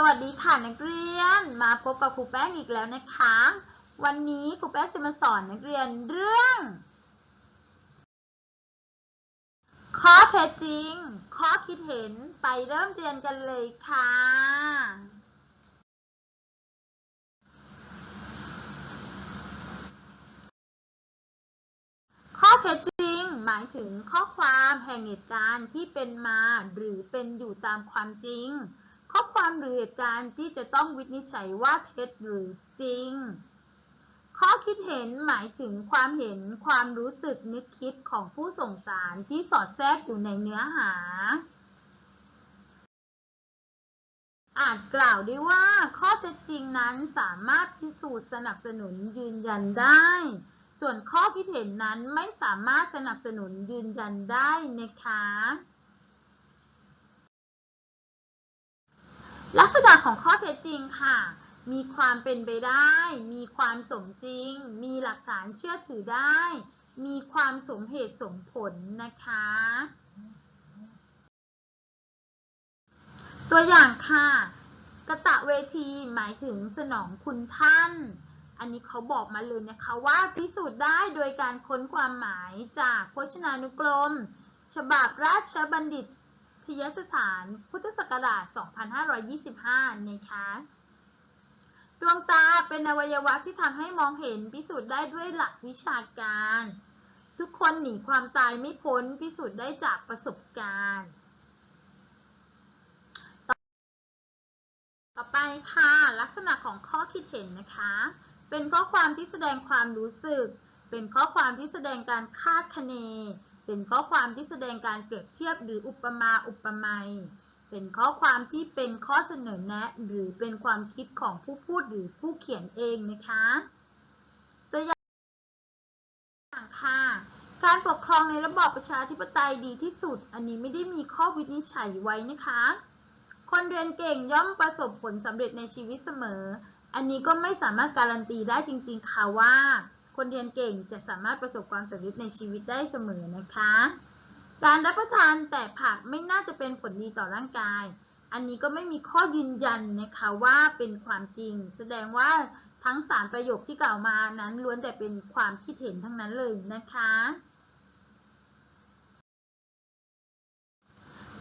สวัสดีค่ะนักเรียนมาพบกับครูแป้งอีกแล้วนะคะ วันนี้ครูแป้งจะมาสอนนักเรียนเรื่อง ข้อเท็จจริง ข้อคิดเห็นไปเริ่มเรียนกันเลยค่ะ ข้อเท็จจริง หมายถึงข้อความแห่งเหตุการณ์ที่เป็นมาหรือเป็นอยู่ตามความจริง ข้อความหรือเหตุการณ์ที่จะต้องวินิจฉัยว่าเท็จหรือจริง ข้อคิดเห็นหมายถึงความเห็นความรู้สึกนึกคิดของผู้ส่งสารที่สอดแทรกอยู่ในเนื้อหา อาจกล่าวได้ว่าข้อเท็จจริงนั้นสามารถพิสูจน์สนับสนุนยืนยันได้ ส่วนข้อคิดเห็นนั้นไม่สามารถสนับสนุนยืนยันได้นะคะ ลักษณะของข้อเท็จจริงค่ะ มีความเป็นไปได้ มีความสมจริง มีหลักฐานเชื่อถือได้ มีความสมเหตุสมผลนะคะ ตัวอย่างค่ะ กระตะเวทีหมายถึงสนองคุณท่าน อันนี้เขาบอกมาเลยนะคะว่าพิสูจน์ได้โดยการค้นความหมายจากพจนานุกรม ฉบับราชบัณฑิต ยสถานพุทธศักราช 2525 นะคะดวงตาเป็นอวัยวะที่ทำให้มองเห็นพิสูจน์ได้ด้วยหลักวิชาการ ทุกคนหนีความตายไม่พ้นพิสูจน์ได้จากประสบการณ์ ต่อไปค่ะลักษณะของข้อคิดเห็นนะคะ เป็นข้อความที่แสดงความรู้สึก เป็นข้อความที่แสดงการคาดคะเน เป็นข้อความที่แสดงการเปรียบเทียบหรืออุปมาอุปไมยเป็นข้อความที่เป็นข้อเสนอแนะ หรือเป็นความคิดของผู้พูดหรือผู้เขียนเองนะคะตัวอย่างค่ะการปกครองในระบอบประชาธิปไตยดีที่สุด อันนี้ไม่ได้มีข้อวินิจฉัยไว้นะคะ คนเรียนเก่งย่อมประสบผลสำเร็จในชีวิตเสมอ อันนี้ก็ไม่สามารถการันตีได้จริงๆค่ะว่า คนเรียนเก่งจะสามารถประสบความสำเร็จในชีวิตได้เสมอนะคะ การรับประทานแต่ผักไม่น่าจะเป็นผลดีต่อร่างกาย อันนี้ก็ไม่มีข้อยืนยันนะคะว่าเป็นความจริง แสดงว่าทั้งสามประโยคที่กล่าวมานั้นล้วนแต่เป็นความคิดเห็นทั้งนั้นเลยนะคะ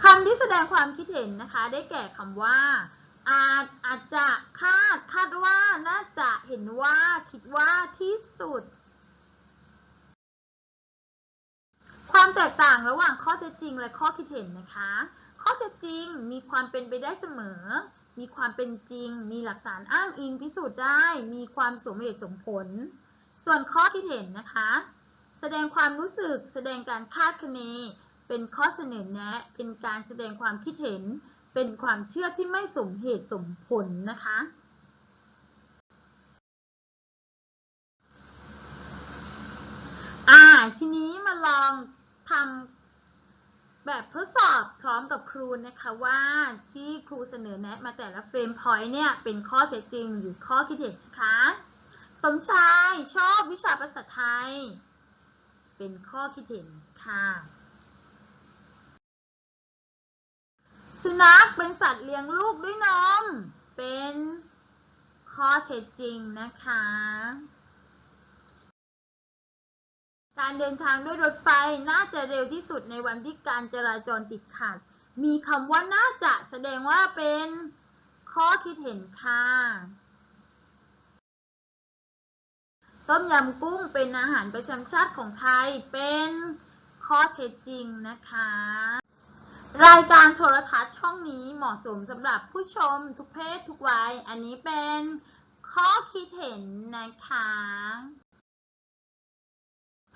คำที่แสดงความคิดเห็นนะคะ ได้แก่คำว่า อาจอาจจะคาดคาดว่าน่าจะ เห็นว่า คิดว่า ที่สุด ความแตกต่างระหว่างข้อเท็จจริงและข้อคิดเห็นนะคะ ข้อเท็จจริงมีความเป็นไปได้เสมอ มีความเป็นจริง มีหลักฐานอ้างอิงพิสูจน์ได้ มีความสมเหตุสมผล ส่วนข้อคิดเห็นนะคะ แสดงความรู้สึก แสดงการคาดคะเน เป็นข้อเสนอแนะ เป็นการแสดงความคิดเห็น เป็นความเชื่อที่ไม่สมเหตุสมผลนะคะ อ่า ทีนี้มาลองทำแบบทดสอบพร้อมกับครูนะคะว่าที่ครูเสนอแนะมาแต่ละเฟรมพอยต์เนี่ยเป็นข้อเท็จจริงหรือข้อคิดเห็นนะคะ สมชายชอบวิชาภาษาไทย เป็นข้อคิดเห็นค่ะ สุนัขเป็นสัตว์เลี้ยงลูกด้วยนม เป็นข้อเท็จจริงนะคะ การเดินทางด้วยรถไฟน่าจะเร็วที่สุดในวันที่การจราจรติดขัด มีคำว่าน่าจะแสดงว่าเป็นข้อคิดเห็นค่ะ ต้มยำกุ้งเป็นอาหารประจำชาติของไทย เป็นข้อเท็จจริงนะคะ รายการโทรทัศน์ช่องนี้เหมาะสมสำหรับผู้ชมทุกเพศทุกวัย อันนี้เป็นข้อคิดเห็นนะคะ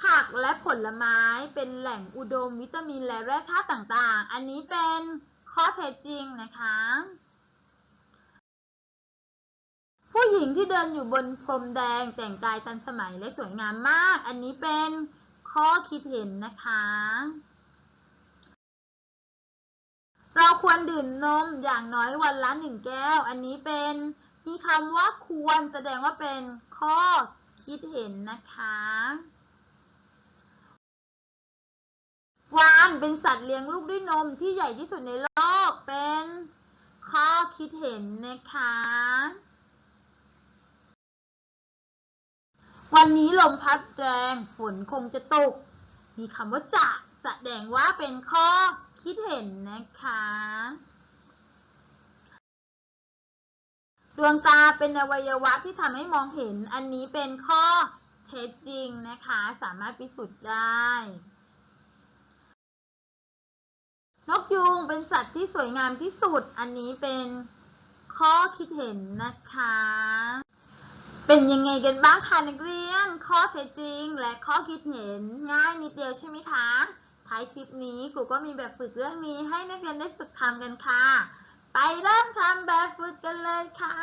ผักและผลไม้เป็นแหล่งอุดมวิตามินและแร่ธาตุต่างๆ อันนี้เป็นข้อเท็จจริงนะคะ ผู้หญิงที่เดินอยู่บนพรมแดงแต่งกายทันสมัยและสวยงามมาก อันนี้เป็นข้อคิดเห็นนะคะ เราควรดื่มนมอย่างน้อยวันละหนึ่งแก้ว อันนี้เป็นมีคำว่าควรแสดงว่าเป็นข้อคิดเห็นนะคะ เป็นสัตว์เลี้ยงลูกด้วยนมที่ใหญ่ที่สุดในโลก เป็นข้อคิดเห็นนะคะ วันนี้ลมพัดแรงฝนคงจะตก มีคำว่าจะแสดงว่าเป็นข้อคิดเห็นนะคะ ดวงตาเป็นอวัยวะที่ทำให้มองเห็น อันนี้เป็นข้อเท็จจริงนะคะ สามารถพิสูจน์ได้ ยูงเป็นสัตว์ที่สวยงามที่สุด อันนี้เป็นข้อคิดเห็นนะคะ เป็นยังไงกันบ้างคะนักเรียน ข้อเท็จจริง และข้อคิดเห็นง่ายนิดเดียวใช่ไหมคะ ท้ายคลิปนี้ครูก็มีแบบฝึกเรื่องนี้ให้นักเรียนได้ฝึกทำกันค่ะ ไปเริ่มทำแบบฝึกกันเลยค่ะ